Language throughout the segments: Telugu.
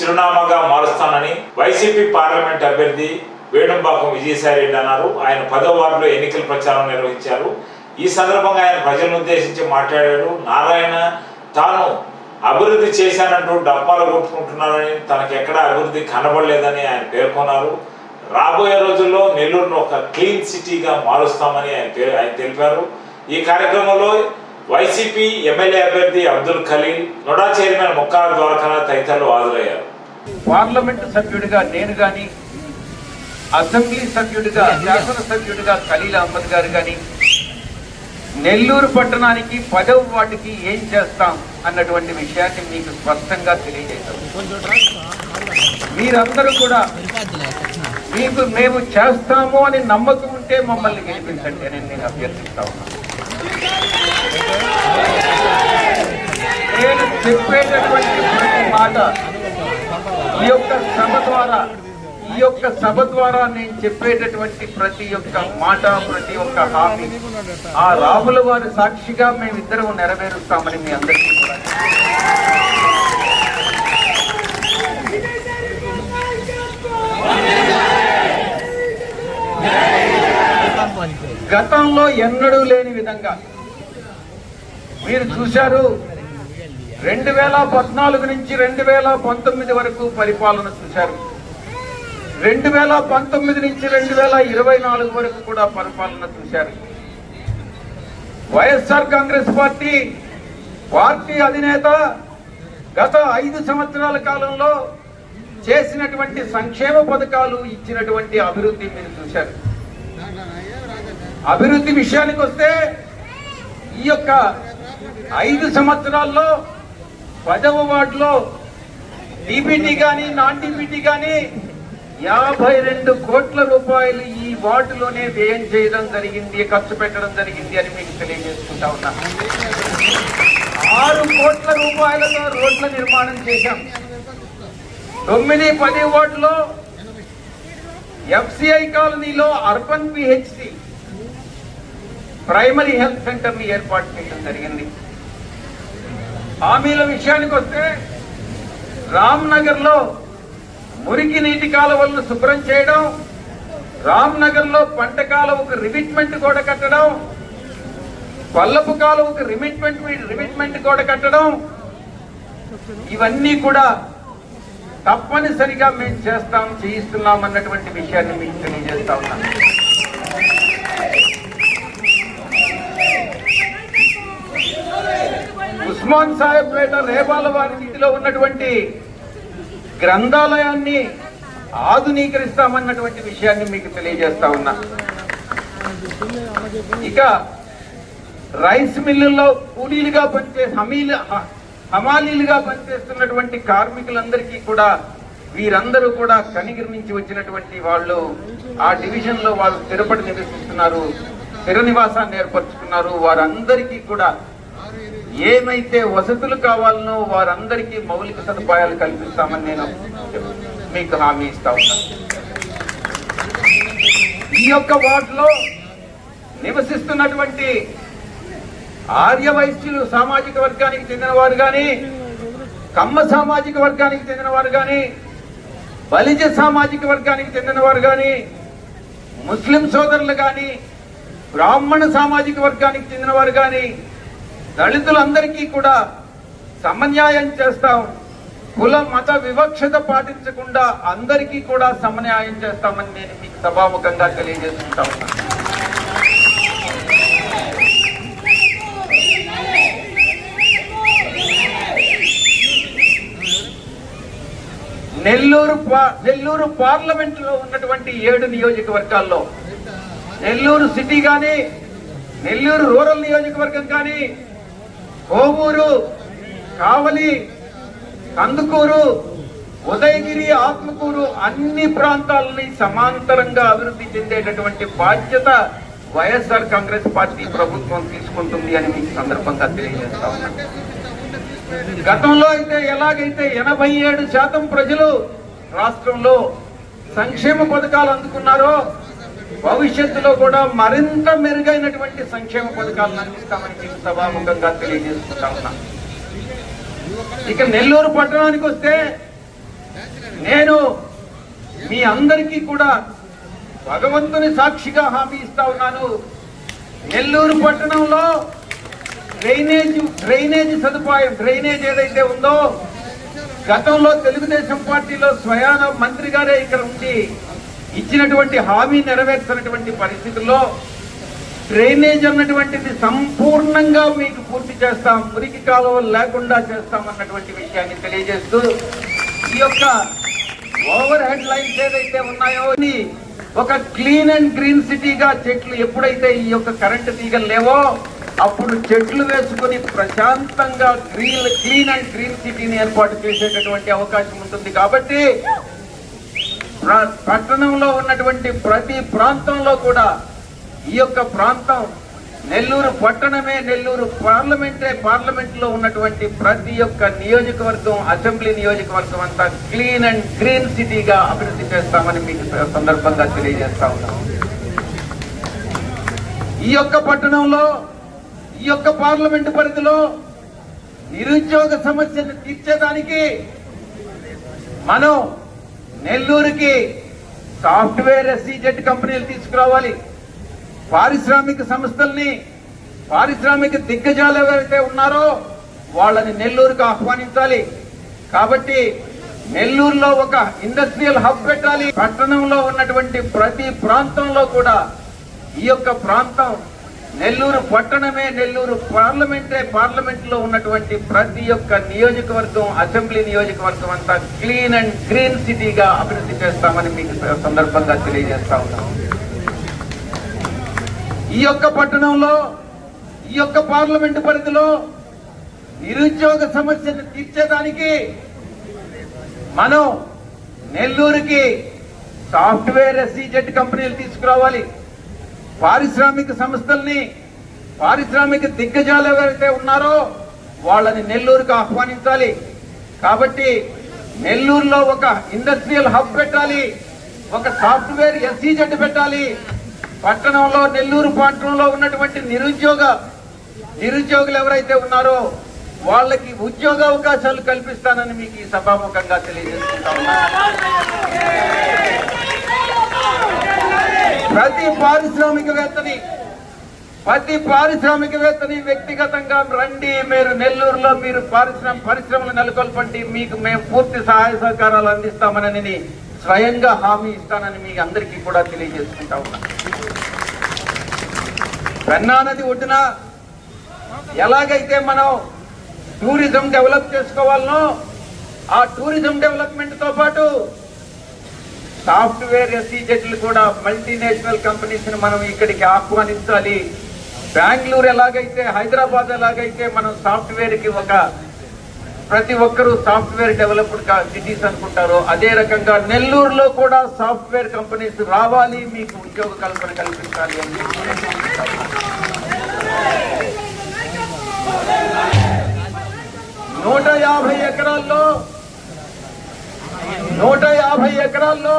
చిరునామాగా మారుస్తానని వైసీపీ పార్లమెంట్ అభ్యర్థి వేణుంబాకం విజయసాయిరెడ్డి అన్నారు. ఆయన పదో వార్డులో ఎన్నికల ప్రచారం నిర్వహించారు. ఈ సందర్భంగా ఆయన ప్రజలను ఉద్దేశించి మాట్లాడారు నారాయణ తాను అభివృద్ధి చేశానంటూ డప్పాలు కొట్టుకుంటున్నారని తనకు ఎక్కడ అభివృద్ధి కనబడలేదని ఆయన పేర్కొన్నారు. రాబోయే రోజుల్లో నెల్లూరును ఒక క్లీన్ సిటీగా మారుస్తామని ఆయన ఆయన తెలిపారు. ఈ కార్యక్రమంలో వైసీపీ ఎమ్మెల్యే అభ్యర్థి అబ్దుల్ ఖలీల్ నొడా చైర్మన్ ముక్కాల ద్వారకానాథ్ తదితరులు హాజరయ్యారు. పార్లమెంటు సభ్యుడిగా నేను గాని అసెంబ్లీ సభ్యుడిగా శాసన సభ్యుడిగా ఖలీల్ అహ్మద్ గారు గాని నెల్లూరు పట్టణానికి పదవ వాటికి ఏం చేస్తాం అన్నటువంటి విషయాన్ని మీకు స్పష్టంగా తెలియజేశాం. మీరందరూ కూడా మీకు మేము చేస్తాము అని నమ్మకం ఉంటే మమ్మల్ని గెలిపించండి అని నేను అభ్యర్థిస్తా ఉన్నాను. నేను చెప్పేటటువంటి ప్రతి మాట ఈ యొక్క సభ ద్వారా ఈ యొక్క సభ ద్వారా నేను చెప్పేటటువంటి ప్రతి ఒక్క మాట ప్రతి ఒక్క హామీ ఆ రాముల వారి సాక్షిగా మేమిద్దరం నెరవేరుస్తామని మీ అందరికీ కూడా గతంలో ఎన్నడూ లేని విధంగా మీరు చూశారు రెండు వేల పద్నాలుగు నుంచి రెండు వేల పంతొమ్మిది వరకు పరిపాలన చూశారు. రెండు వేల పంతొమ్మిది నుంచి రెండు వేల ఇరవై నాలుగు వరకు కూడా పరిపాలన చూశారు. వైఎస్ఆర్ కాంగ్రెస్ పార్టీ పార్టీ అధినేత గత ఐదు సంవత్సరాల కాలంలో చేసినటువంటి సంక్షేమ పథకాలు ఇచ్చినటువంటి అభివృద్ధి మీరు చూశారు. అభివృద్ధి విషయానికి వస్తే ఈ యొక్క ఐదు సంవత్సరాల్లో పదవ వార్డులో డిబిటీ కానీ నాన్ డిబిటీ కానీ యాభై రెండు కోట్ల రూపాయలు ఈ వార్డులోనే వ్యయం చేయడం జరిగింది ఖర్చు పెట్టడం జరిగింది అని మీకు తెలియజేసుకుంటా ఉన్నా. ఆరు కోట్ల రూపాయలతో రోడ్ల నిర్మాణం చేశాం. తొమ్మిది పది వార్డులో ఎఫ్సిఐ కాలనీలో అర్బన్ పిహెచ్సి ప్రైమరీ హెల్త్ సెంటర్ని ఏర్పాటు చేయడం జరిగింది. హామీల విషయానికి వస్తే రామ్ నగర్లో మురికి నీటి కాలువలను శుభ్రం చేయడం రామ్ నగర్లో పంట కాలువకు రిమిట్మెంట్ గోడ కట్టడం పల్లపు కాలువకు రిమిట్మెంట్ రిమిట్మెంట్ గోడ కట్టడం ఇవన్నీ కూడా తప్పనిసరిగా మేము చేస్తాం చేయిస్తున్నాం అన్నటువంటి విషయాన్ని మీకు తెలియజేస్తా ఉన్నాను. ఉస్మాన్ సాహెబ్ పేట రేపాల వారి వీధిలో ఉన్నటువంటి గ్రంథాలయాన్ని ఆధునీకరిస్తామన్నటువంటి విషయాన్ని మీకు తెలియజేస్తా ఉన్నా. ఇక రైస్ మిల్లుల్లో కూలీలుగా పనిచే హమీల హమాలీలుగా పనిచేస్తున్నటువంటి కార్మికులందరికీ కూడా వీరందరూ కూడా కనిగిరి నుంచి వచ్చినటువంటి వాళ్ళు ఆ డివిజన్లో వాళ్ళు స్థిరపడి నివసిస్తున్నారు స్థిర నివాసాన్ని ఏర్పరచుకున్నారు వారందరికీ కూడా ఏమైతే వసతులు కావాలనో వారందరికీ మౌలిక సదుపాయాలు కల్పిస్తామని నేను మీకు హామీ ఇస్తా ఉన్నాను ఈ యొక్క వార్డులో నివసిస్తున్నటువంటి ఆర్య వైశ్యులు సామాజిక వర్గానికి చెందినవారు కానీ కమ్మ సామాజిక వర్గానికి చెందినవారు కానీ బలిజ సామాజిక వర్గానికి చెందినవారు కానీ ముస్లిం సోదరులు కానీ బ్రాహ్మణ సామాజిక వర్గానికి చెందినవారు కానీ దళితులందరికీ కూడా సమన్యాయం చేస్తాం. కుల మత వివక్షత పాటించకుండా అందరికీ కూడా సమన్యాయం చేస్తామని నేను మీకు సభాముఖంగా తెలియజేసుకుంటా ఉన్నాను. నెల్లూరు నెల్లూరు పార్లమెంట్లో ఉన్నటువంటి ఏడు నియోజకవర్గాల్లో నెల్లూరు సిటీ కానీ నెల్లూరు రూరల్ నియోజకవర్గం కానీ కోవూరు కావలి కందుకూరు ఉదయగిరి ఆత్మకూరు అన్ని ప్రాంతాలని సమాంతరంగా అభివృద్ధి చెందేటటువంటి బాధ్యత వైఎస్ఆర్ కాంగ్రెస్ పార్టీ ప్రభుత్వం తీసుకుంటుంది అని మీకు సందర్భంగా తెలియజేస్తా గతంలో అయితే ఎలాగైతే ఎనభై ఏడు శాతం ప్రజలు రాష్ట్రంలో సంక్షేమ పథకాలు అందుకున్నారో భవిష్యత్తులో కూడా మరింత మెరుగైనటువంటి సంక్షేమ పథకాలను అందిస్తామని సభాముఖంగా తెలియజేసుకుంటా ఉన్నా. ఇక నెల్లూరు పట్టణానికి వస్తే నేను మీ అందరికీ కూడా భగవంతుని సాక్షిగా హామీ ఇస్తా ఉన్నాను. నెల్లూరు పట్టణంలో డ్రైనేజ్ డ్రైనేజ్ సదుపాయం డ్రైనేజ్ ఏదైతే ఉందో గతంలో తెలుగుదేశం పార్టీలో స్వయాన మంత్రి గారే ఇక్కడ ఉండి ఇచ్చినటువంటి హామీ నెరవేర్చినటువంటి పరిస్థితుల్లో డ్రైనేజ్ అన్నటువంటిది సంపూర్ణంగా మీకు పూర్తి చేస్తాం మురికి కాలువలు లేకుండా చేస్తాం అన్నటువంటి విషయాన్ని తెలియజేస్తూ ఈ యొక్క ఓవర్ హెడ్ లైన్స్ ఏదైతే ఉన్నాయో అని ఒక క్లీన్ అండ్ గ్రీన్ సిటీగా చెట్లు ఎప్పుడైతే ఈ యొక్క కరెంటు తీగలు లేవో అప్పుడు చెట్లు వేసుకుని ప్రశాంతంగా గ్రీన్ క్లీన్ అండ్ గ్రీన్ సిటీని ఏర్పాటు చేసేటటువంటి అవకాశం ఉంటుంది. కాబట్టి పట్టణంలో ఉన్నటువంటి ప్రతి ప్రాంతంలో కూడా ఈ యొక్క ప్రాంతం నెల్లూరు పట్టణమే నెల్లూరు పార్లమెంటే పార్లమెంట్లో ఉన్నటువంటి ప్రతి ఒక్క నియోజకవర్గం అసెంబ్లీ నియోజకవర్గం అంతా క్లీన్ అండ్ గ్రీన్ సిటీగా అభివృద్ధి చేస్తామని మీకు సందర్భంగా తెలియజేస్తా ఉన్నాం. ఈ యొక్క పట్టణంలో ఈ యొక్క పార్లమెంట్ పరిధిలో నిరుద్యోగ సమస్యను తీర్చేదానికి మనం నెల్లూరుకి సాఫ్ట్వేర్ ఎస్సీజెడ్ కంపెనీలు తీసుకురావాలి. పారిశ్రామిక సంస్థల్ని పారిశ్రామిక దిగ్గజాలు ఎవరైతే ఉన్నారో వాళ్ళని నెల్లూరుకు ఆహ్వానించాలి. కాబట్టి నెల్లూరులో ఒక ఇండస్ట్రియల్ హబ్ పెట్టాలి. పట్టణంలో ఉన్నటువంటి ప్రతి ప్రాంతంలో కూడా ఈ యొక్క ప్రాంతం నెల్లూరు పట్టణమే నెల్లూరు పార్లమెంటే పార్లమెంట్లో ఉన్నటువంటి ప్రతి ఒక్క నియోజకవర్గం అసెంబ్లీ నియోజకవర్గం అంతా క్లీన్ అండ్ గ్రీన్ సిటీగా అభివృద్ధి చేస్తామని మీకు సందర్భంగా తెలియజేస్తా ఉన్నాం. ఈ యొక్క పట్టణంలో ఈ యొక్క పార్లమెంట్ పరిధిలో నిరుద్యోగ సమస్యను తీర్చేదానికి మనం నెల్లూరుకి సాఫ్ట్వేర్ ఎస్సీజెడ్ కంపెనీలు తీసుకురావాలి. పారిశ్రామిక సంస్థల్ని పారిశ్రామిక దిగ్గజాలు ఎవరైతే ఉన్నారో వాళ్ళని నెల్లూరుకు ఆహ్వానించాలి. కాబట్టి నెల్లూరులో ఒక ఇండస్ట్రియల్ హబ్ పెట్టాలి ఒక సాఫ్ట్వేర్ ఎస్సీజెడ్ పెట్టాలి. పట్టణంలో నెల్లూరు పట్టణంలో ఉన్నటువంటి నిరుద్యోగ నిరుద్యోగులు ఎవరైతే ఉన్నారో వాళ్ళకి ఉద్యోగ అవకాశాలు కల్పిస్తానని మీకు ఈ సభాముఖంగా తెలియజేసుకుంటా ఉన్నా ప్రతి పారిశ్రామికవేత్తని ప్రతి పారిశ్రామికవేత్తని వ్యక్తిగతంగా రండి మీరు నెల్లూరులో మీరు పారిశ్రామ పరిశ్రమలు నెలకొల్పండి మీకు మేము పూర్తి సహాయ సహకారాలు అందిస్తామని స్వయంగా హామీ ఇస్తానని మీ అందరికీ కూడా తెలియజేసుకుంటా ఉన్నా. పెన్నా నది ఒడ్డున ఎలాగైతే మనం టూరిజం డెవలప్ చేసుకోవాలనో ఆ టూరిజం డెవలప్మెంట్తో పాటు సాఫ్ట్వేర్ ఎస్సీజెడ్లు కూడా మల్టీనేషనల్ కంపెనీస్ని మనం ఇక్కడికి ఆహ్వానించాలి. బెంగళూరు ఎలాగైతే హైదరాబాద్ ఎలాగైతే మనం సాఫ్ట్వేర్కి ఒక ప్రతి ఒక్కరూ సాఫ్ట్వేర్ డెవలప్డ్ సిటీస్ అనుకుంటారో అదే రకంగా నెల్లూరులో కూడా సాఫ్ట్వేర్ కంపెనీస్ రావాలి మీకు ఉద్యోగ కల్పన కల్పించాలి అని. నూట యాభై ఎకరాల్లో నూట యాభై ఎకరాల్లో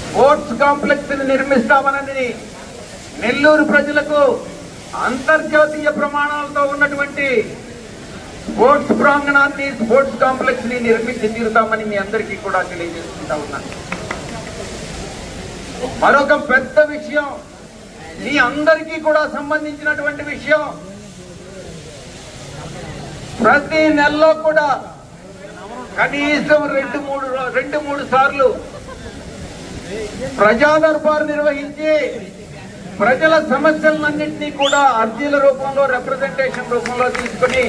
స్పోర్ట్స్ కాంప్లెక్స్ని నిర్మిస్తామనని నెల్లూరు ప్రజలకు అంతర్జాతీయ ప్రమాణాలతో ఉన్నటువంటి స్పోర్ట్స్ ప్రాంగణాన్ని స్పోర్ట్స్ కాంప్లెక్స్ని నిర్మించి తీరుతామని మీ అందరికీ కూడా తెలియజేసుకుంటా ఉన్నాను మరొక పెద్ద విషయం మీ అందరికీ కూడా సంబంధించినటువంటి విషయం ప్రతి నెలలో కూడా కనీసం రెండు మూడు రెండు మూడు సార్లు ప్రజా దర్బార్ నిర్వహించి ప్రజల సమస్యలన్నింటినీ కూడా అర్జీల రూపంలో రిప్రజెంటేషన్ రూపంలో తీసుకుని